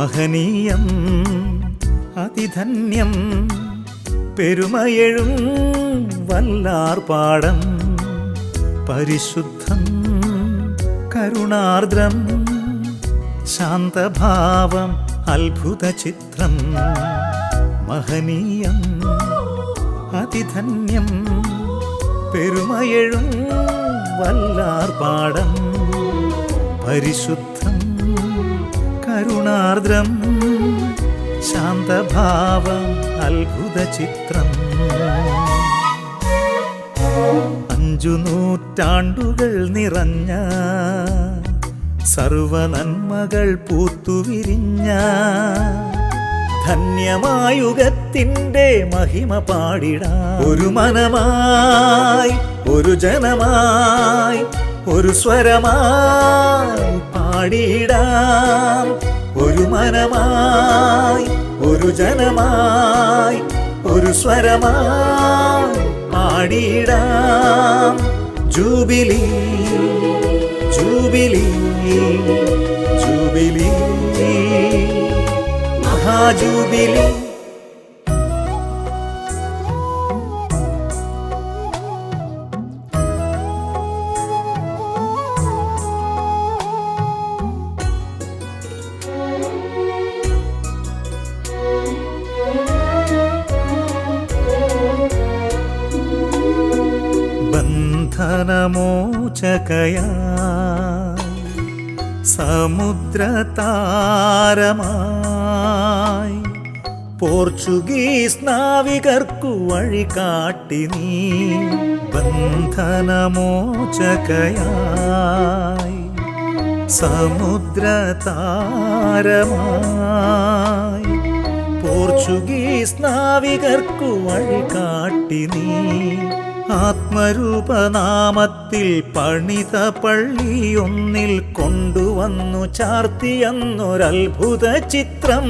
മഹനീയം അതിധന്യം പെരുമയഴും വല്ലാർപാടം പരിശുദ്ധം കരുണാർദ്രം ശാന്തഭാവം അത്ഭുത ചിത്രം മഹനീയം അതിധന്യം പെരുമയഴും വല്ലാർപാടം പരിശുദ്ധം കരുണാർദ്രം ശാന്തഭാവം അത്ഭുത ചിത്രം. അഞ്ചു നൂറ്റാണ്ടുകൾ നിറഞ്ഞ സർവ സർവനന്മകൾ പൂത്തുവിരിഞ്ഞ ധന്യമായുഗത്തിന്റെ മഹിമ പാടിടാ. ഒരു മനമായി ഒരു ജനമായി ഒരു സ്വരമായി പാടിയിടാം. ഒരു മനമായി ഒരു ജനമായി ഒരു സ്വരമായി പാടിയിടാം. ജൂബിലി ജൂബിലി ജൂബിലി മഹാജൂബിലി. സമുദ്രതാരമായി പോർച്ചുഗീസ് നാവികർക്കു വഴി കാട്ടി നീ ബന്ധനമോചകയായി. സമുദ്രതാരമായി പോർച്ചുഗീസ് നാവികർക്കു വഴി കാട്ടി നീ ആത്മരൂപനാമത്തിൽ പണിത പള്ളിയൊന്നിൽ കൊണ്ടുവന്നു ചാർത്തിയെന്നൊരത്ഭുത ചിത്രം.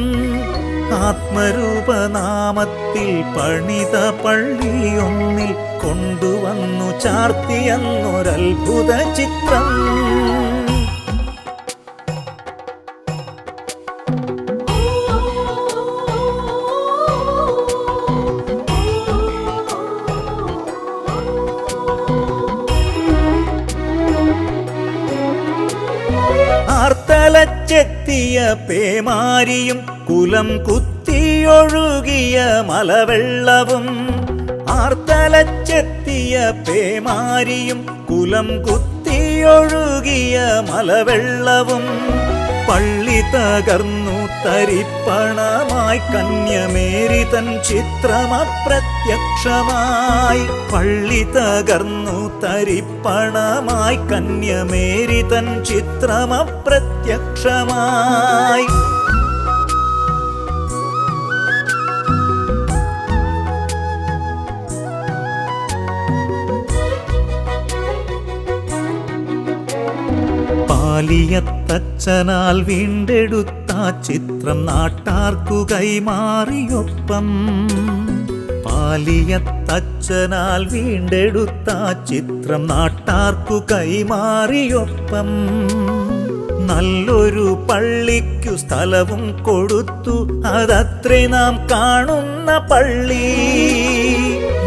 ആത്മരൂപനാമത്തിൽ പണിത പള്ളിയൊന്നിൽ കൊണ്ടുവന്നു ചാർത്തിയെന്നൊരത്ഭുത ചിത്രം. ആർത്തലച്ചെത്തിയ പേമാരിയും കുലം കുത്തിയൊഴുകിയ മലവെള്ളവും ആർത്തലച്ചെത്തിയ പേമാരിയും കുലം കുത്തിയൊഴുകിയ മലവെള്ളവും പള്ളി തകർന്നു തരിപ്പണമായി കന്യമേരി തൻ ചിത്രമപ്രത്യക്ഷമായി. പള്ളി തകർന്നു തരിപ്പണമായി കന്യമേരി തൻ ചിത്രമപ്രത്യക്ഷമായി പാലിയത്തച്ഛനാൽ വീണ്ടെടുത്ത ചിത്രം നാട്ടാർക്കു കൈമാറിയൊപ്പം. പാലിയത്തച്ഛനാൽ വീണ്ടെടുത്ത ചിത്രം നാട്ടാർക്കു കൈമാറിയൊപ്പം. നല്ലൊരു പള്ളിക്കു സ്ഥലവും കൊടുത്തു. അതത്രേ നാം കാണുന്ന പള്ളി.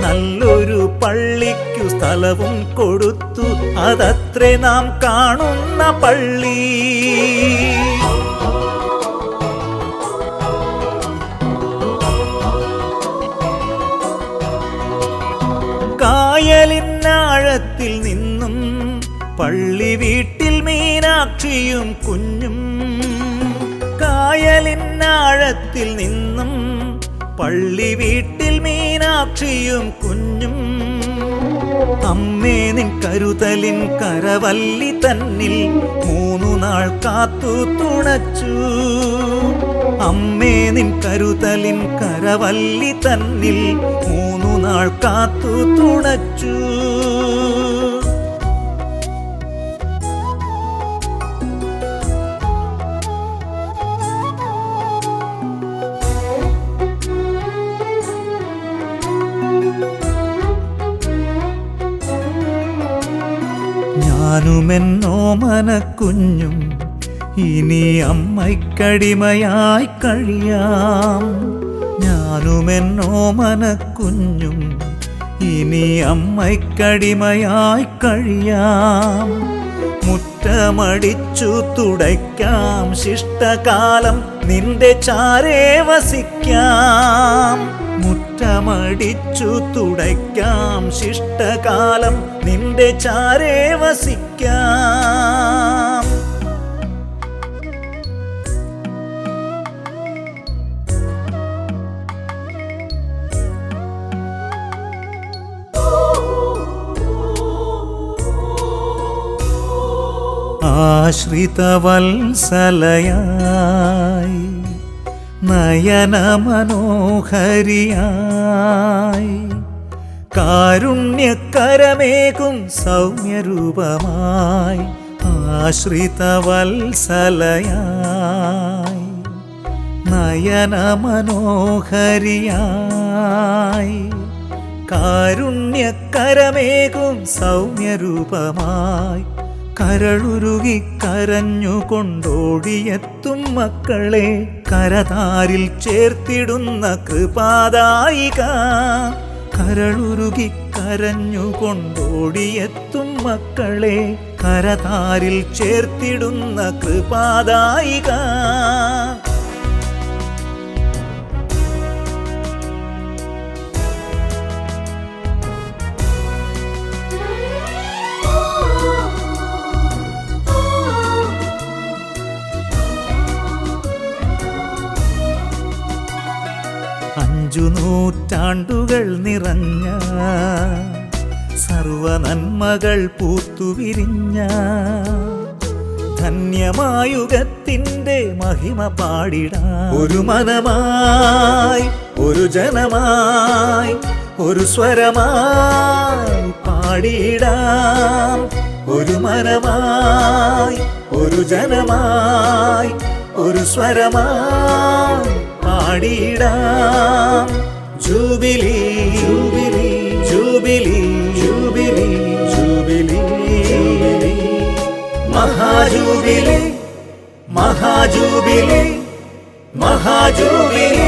നല്ലൊരു പള്ളിക്കു സ്ഥലവും കൊടുത്തു. അതത്രേ നാം കാണുന്ന പള്ളി. കായലിനാഴത്തിൽ നിന്നും പള്ളി വീട്ടിൽ മീനാക്ഷിയും കുഞ്ഞും കായലിനാഴത്തിൽ നിന്നും പള്ളി വീട്ടിൽ മീനാക്ഷിയും കുഞ്ഞും അമ്മേ നിൻ കരുതലിൻ കരവല്ലി തന്നിൽ മൂന്നു നാൾ കാത്തു തുണച്ചു. അമ്മേ നിൻ കരുതലിൻ കരവല്ലി തന്നിൽ മൂന്നു നാൾ കാത്തു തുണച്ചു. ഞാനുമെന്നോ മനക്കുഞ്ഞും ഇനി അമ്മയ്ക്കടിമയായി കഴിയാം. ഞാനുമെന്നോ മനക്കുഞ്ഞും ഇനി അമ്മയ്ക്കടിമയായി കഴിയാം. മുറ്റമടിച്ചു തുടയ്ക്കാം ശിഷ്ടകാലം നിന്റെ ചാരേ വസിക്കാം. മുറ്റമടിച്ചു തുടയ്ക്കാം. ശിഷ്ടകാലം നിന്റെ ചാരേ വസിക്കാം. ആശ്രിതവത്സലയായി നയനമനോഹരിയായി. കാരുണ്യക്കരമേകും സൗമ്യരൂപമായി ആശ്രിതവത്സലയായി നയനമനോഹരിയായി. കാരുണ്യക്കരമേകും സൗമ്യരൂപമായി കരളുരുകി കരഞ്ഞുകൊണ്ടോടിയെത്തും മക്കളെ. കരതാരിൽ ചേർത്തിടുന്ന കൃപാദായിക. കരളുരുകി കരഞ്ഞുകൊണ്ടോടിയെത്തും മക്കളെ. കരതാരിൽ ചേർത്തിടുന്ന കൃപാദായിക. അഞ്ചു നൂറ്റാണ്ടുകൾ നിറഞ്ഞ സർവ നന്മകൾ പൂത്തുവിരിഞ്ഞ ധന്യമായുഗത്തിന്റെ മഹിമ പാടിടാം ഒരു മനമായി ഒരു ജനമായി ഒരു സ്വരമായി പാടിടാം ഒരു മനമായി ഒരു ജനമായി ഒരു സ്വരമായി പാടിടാം jubilee jubilee jubilee jubilee jubilee jubilee മഹാജൂബിലി മഹാജൂബിലി മഹാജൂബിലി